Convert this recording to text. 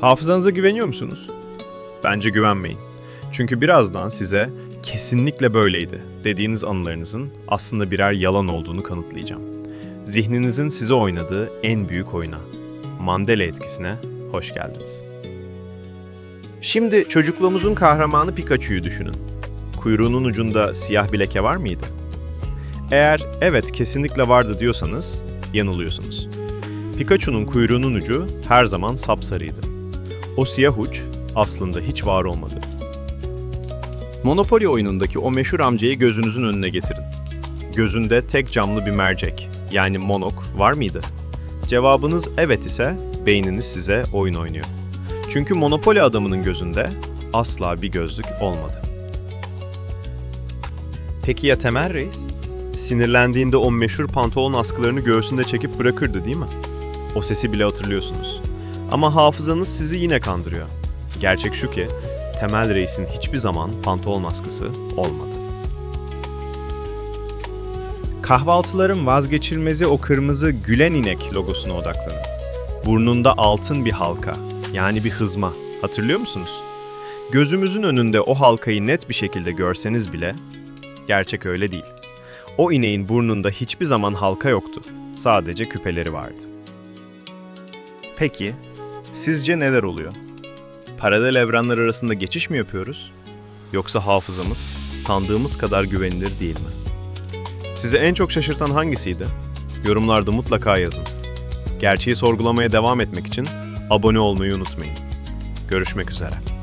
Hafızanıza güveniyor musunuz? Bence güvenmeyin. Çünkü birazdan size kesinlikle böyleydi dediğiniz anılarınızın aslında birer yalan olduğunu kanıtlayacağım. Zihninizin size oynadığı en büyük oyuna, Mandela etkisine hoş geldiniz. Şimdi çocukluğumuzun kahramanı Pikachu'yu düşünün. Kuyruğunun ucunda siyah bir leke var mıydı? Eğer evet kesinlikle vardı diyorsanız yanılıyorsunuz. Pikachu'nun kuyruğunun ucu her zaman sapsarıydı. O siyah uç aslında hiç var olmadı. Monopoly oyunundaki o meşhur amcayı gözünüzün önüne getirin. Gözünde tek camlı bir mercek, yani monok var mıydı? Cevabınız evet ise beyniniz size oyun oynuyor. Çünkü Monopoly adamının gözünde asla bir gözlük olmadı. Peki ya Temel Reis? Sinirlendiğinde o meşhur pantolon askılarını göğsünde çekip bırakırdı değil mi? O sesi bile hatırlıyorsunuz. Ama hafızanız sizi yine kandırıyor. Gerçek şu ki Temel Reis'in hiçbir zaman pantolon askısı olmadı. Kahvaltıların vazgeçilmezi o kırmızı gülen inek logosuna odaklanın. Burnunda altın bir halka, yani bir hızma. Hatırlıyor musunuz? Gözümüzün önünde o halkayı net bir şekilde görseniz bile gerçek öyle değil. O ineğin burnunda hiçbir zaman halka yoktu. Sadece küpeleri vardı. Peki, sizce neler oluyor? Paralel evrenler arasında geçiş mi yapıyoruz? Yoksa hafızamız sandığımız kadar güvenilir değil mi? Sizi en çok şaşırtan hangisiydi? Yorumlarda mutlaka yazın. Gerçeği sorgulamaya devam etmek için abone olmayı unutmayın. Görüşmek üzere.